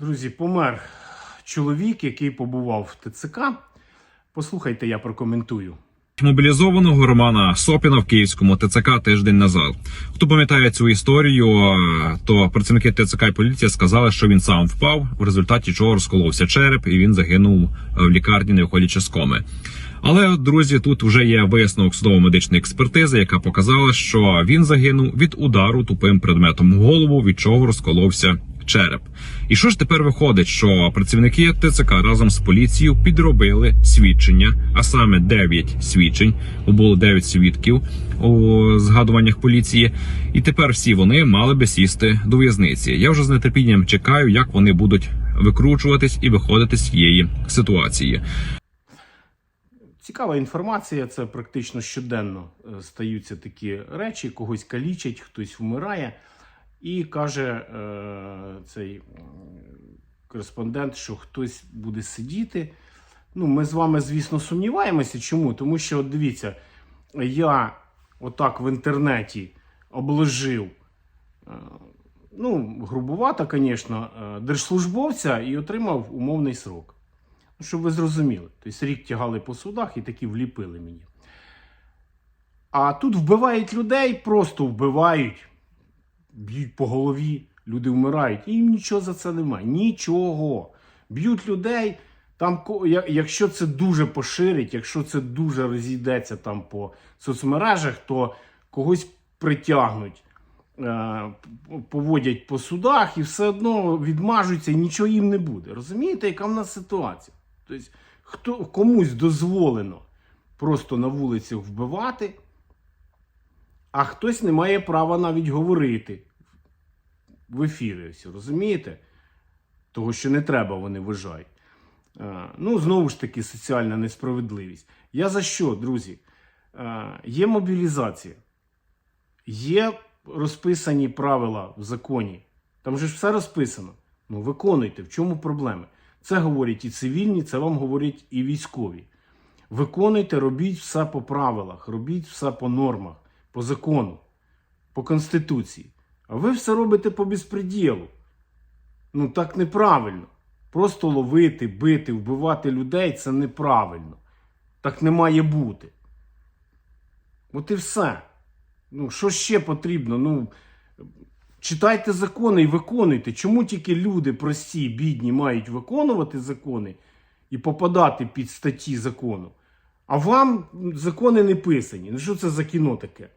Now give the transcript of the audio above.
Друзі, помер чоловік, який побував в ТЦК. Послухайте, я прокоментую. Мобілізованого Романа Сопіна в Київському ТЦК тиждень назад. Хто пам'ятає цю історію, то працівники ТЦК і поліція сказали, що він сам впав, в результаті чого розколовся череп, і він загинув в лікарні на виходячи з коми. Але друзі, тут вже є висновок судово-медичної експертизи, яка показала, що він загинув від удару тупим предметом в голову, від чого розколовся череп. І що ж тепер виходить, що працівники ТЦК разом з поліцією підробили свідчення, а саме 9 свідчень, було 9 свідків у згадуваннях поліції, і тепер всі вони мали би сісти до в'язниці. Я вже з нетерпінням чекаю, як вони будуть викручуватись і виходити з цієї ситуації. Цікава інформація, це практично щоденно е, стаються такі речі, когось калічать, хтось вмирає. І каже е, цей кореспондент, що хтось буде сидіти. Ну, ми з вами, звісно, сумніваємося. Чому? Тому що, от дивіться, я отак в інтернеті обложив, е, ну, грубувато, звісно, е, держслужбовця і отримав умовний срок. Ну, щоб ви зрозуміли. Тобто рік тягали по судах і такі вліпили мені. А тут вбивають людей, просто вбивають, б'ють по голові, люди вмирають. І їм нічого за це немає. Нічого. Б'ють людей. Там, якщо це дуже поширить, якщо це дуже розійдеться там по соцмережах, то когось притягнуть, е, поводять по судах і все одно відмажуться і нічого їм не буде. Розумієте, яка в нас ситуація? Тобто, хто, комусь дозволено просто на вулицях вбивати, а хтось не має права навіть говорити в ефірі. Ось, розумієте? Того, що не треба, вони вважають. Е, Ну, знову ж таки, соціальна несправедливість. Я за що, друзі? Е, Є мобілізація, є розписані правила в законі. Там же ж все розписано. Ну, виконуйте, в чому проблеми? Це говорять і цивільні, це вам говорять і військові. Виконуйте, робіть все по правилах, робіть все по нормах, по закону, по конституції. А ви все робите по безпреділу. Ну так неправильно. Просто ловити, бити, вбивати людей це неправильно. Так не має бути. От і все. Ну, що ще потрібно? Ну, читайте закони і виконуйте. Чому тільки люди прості, бідні, мають виконувати закони і попадати під статті закону? А вам закони не писані. Ну що це за кіно таке?